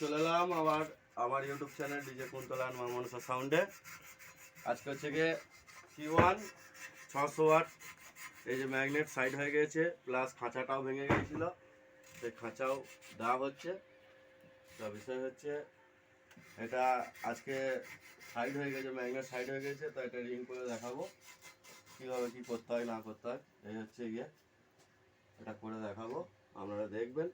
চলে এলাম আবার, আমার ইউটিউব চ্যানেল ডিজে কুন্তলান মা মনসা সাউন্ডে আজকে হচ্ছে গিয়ে সি ওয়ান ছশো ওয়াট এই যে ম্যাগনেট সাইড হয়ে গেছে প্লাস খাঁচাটাও ভেঙে গিয়েছিল। সেই খাঁচাও দাগ হচ্ছে। তো বিষয় হচ্ছে, এটা আজকে সাইড হয়ে গেছে ম্যাগনেট সাইড হয়ে গেছে তো এটা রিং করে দেখাবো। কীভাবে কী করতে হয়, না করতে হয়, এই হচ্ছে গিয়ে, এটা করে দেখাবো। আপনারা দেখবেন।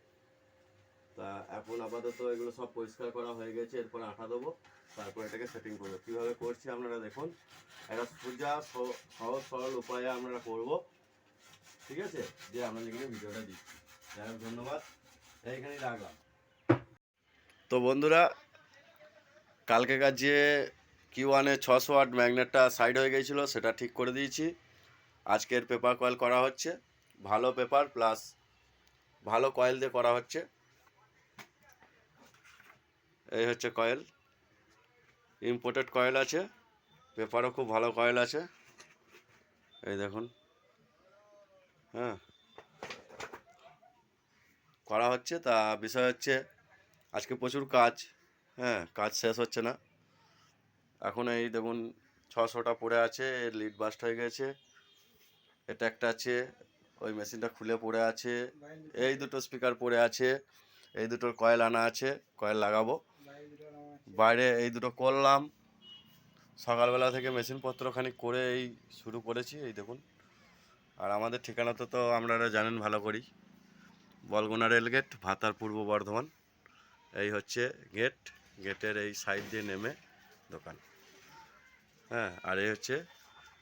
তা এখন আপাতত এগুলো সব পরিষ্কার করা হয়ে গেছে, এরপর আঠা দেবো, তারপর এটাকে সেটিং করব। কীভাবে করছি আপনারা দেখুন, একটা সোজা সহজ সরল উপায়ে আমরা করব, ঠিক আছে? যে আমরা আপনাদেরকে ভিডিওটা দিচ্ছি। যাই হোক, ধন্যবাদ। এইখানেই রাখলাম। তো বন্ধুরা কালকেকার যে কিউ ওয়ানে ছশো ওয়াট ম্যাগনেটটা সাইড হয়ে গিয়েছিল সেটা ঠিক করে দিয়েছি। আজকের পেপার কয়েল করা হচ্ছে। ভালো পেপার প্লাস ভালো কয়েল দিয়ে করা হচ্ছে। এই হচ্ছে কয়েল। ইম্পোর্টেড কয়েল আছে। পেপারও খুব ভালো কয়েল আছে। এই দেখুন। হ্যাঁ। করা হচ্ছে, তা বিষয় হচ্ছে আজকে প্রচুর কাজ। হ্যাঁ কাজ শেষ হচ্ছে না। এখন এই দেখুন, ছশোটা পড়ে আছে, এর লিড বাস্ট হয়ে গেছে। এটা একটা আছে, ওই মেশিনটা খুলে পড়ে আছে। এই দুটো স্পিকার পড়ে আছে, এই দুটোর কয়েল আনা আছে, কয়েল লাগাবো। বাইরে এই দুটো করলাম। সকালবেলা থেকে মেশিনপত্র খানিক করে এই শুরু করেছি, এই দেখুন। আর আমাদের ঠিকানা তো তো আপনারা জানেন, ভালো করেই। বলগুনা রেলগেট ভাতার পূর্ব বর্ধমান। এই হচ্ছে গেট, গেটের এই সাইড দিয়ে নেমে দোকান। হ্যাঁ আর এই হচ্ছে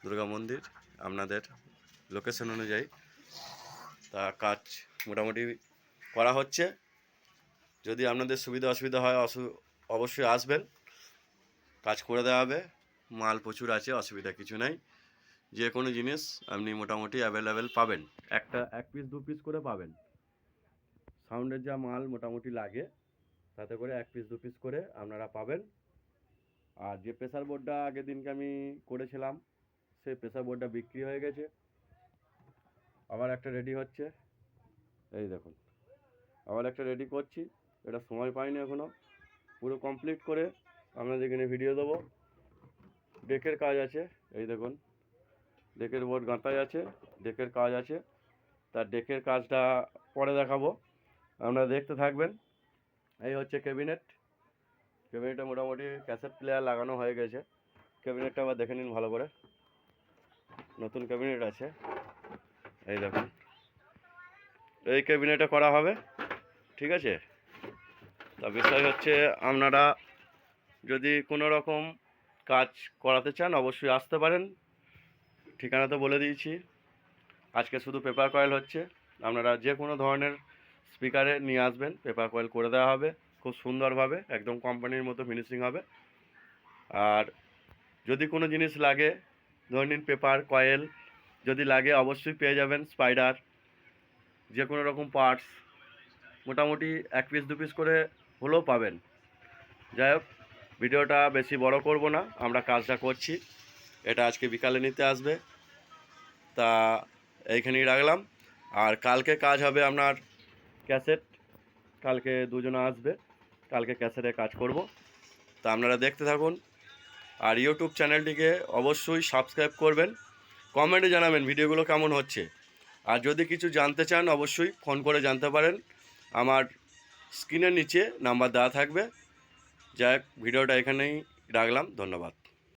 দুর্গা মন্দির, আপনাদের লোকেশন অনুযায়ী। তা কাজ মোটামুটি করা হচ্ছে। যদি আপনাদের সুবিধা অসুবিধা হয়, অসু অবশ্যই আসবেন। কাজ করে দেওয়া হবে। মাল প্রচুর আছে, অসুবিধা কিছু নাই। যে কোনো জিনিস আপনি মোটামুটি অ্যাভেলেবেল পাবেন। একটা, এক পিস দু পিস করে পাবেন। সাউন্ডের যা মাল মোটামুটি লাগে, তাতে করে এক পিস দু পিস করে আপনারা পাবেন। আর যে প্রেসার বোর্ডটা আগের দিনকে আমি করেছিলাম, সেই প্রেসার বোর্ডটা বিক্রি হয়ে গেছে। আবার একটা রেডি হচ্ছে। এই দেখুন। আবার একটা রেডি করছি। এটা সময় পাইনি এখনও পুরো কমপ্লিট করে আপনাদের এখানে ভিডিও দেবো। ডেকের কাজ আছে, এই দেখুন। ডেকের বোর্ড গাঁথাই আছে, ডেকের কাজ আছে। তার ডেকের কাজটা পরে দেখাবো। আপনারা দেখতে থাকবেন। এই হচ্ছে ক্যাবিনেট ক্যাবিনেটে মোটামুটি ক্যাসেট প্লেয়ার লাগানো হয়ে গেছে। ক্যাবিনেটটা আবার দেখে নিন ভালো করে। নতুন ক্যাবিনেট আছে। এই দেখুন। এই ক্যাবিনেটে করা হবে। ঠিক আছে? তা বিষয় হচ্ছে আপনারা যদি কোনো রকম কাজ করাতে চান, অবশ্যই আসতে পারেন। ঠিকানা তো বলে দিয়েছি। আজকে শুধু পেপার কয়েল হচ্ছে। আপনারা যে কোনো ধরনের স্পিকারে নিয়ে আসবেন পেপার কয়েল করে দেওয়া হবে। খুব সুন্দরভাবে, একদম কোম্পানির মতো ফিনিশিং হবে। আর যদি কোনো জিনিস লাগে, ধরে নিন পেপার কয়েল যদি লাগে, অবশ্যই পেয়ে যাবেন স্পাইডার যে কোনো রকম পার্টস মোটামুটি এক পিস দু পিস করে হলেও পাবেন। যাই হোক, ভিডিওটা বেশি বড় করব না, আমরা কাজটা করছি। এটা আজকে বিকালে নিতে আসবে। তা এইখানেই রাখলাম। আর কালকে কাজ হবে আপনার ক্যাসেট। কালকে দুজনে আসবে। কালকে ক্যাসেটে কাজ করব। তা আপনারা দেখতে থাকুন। আর ইউটিউব চ্যানেলটিকে অবশ্যই সাবস্ক্রাইব করবেন। কমেন্টে জানাবেন ভিডিওগুলো কেমন হচ্ছে। আর যদি কিছু জানতে চান, অবশ্যই ফোন করে জানতে পারেন। আমার স্ক্রিনের নিচে নাম্বার দেওয়া থাকবে। যাই ভিডিওটা এখানেই রাখলাম। ধন্যবাদ।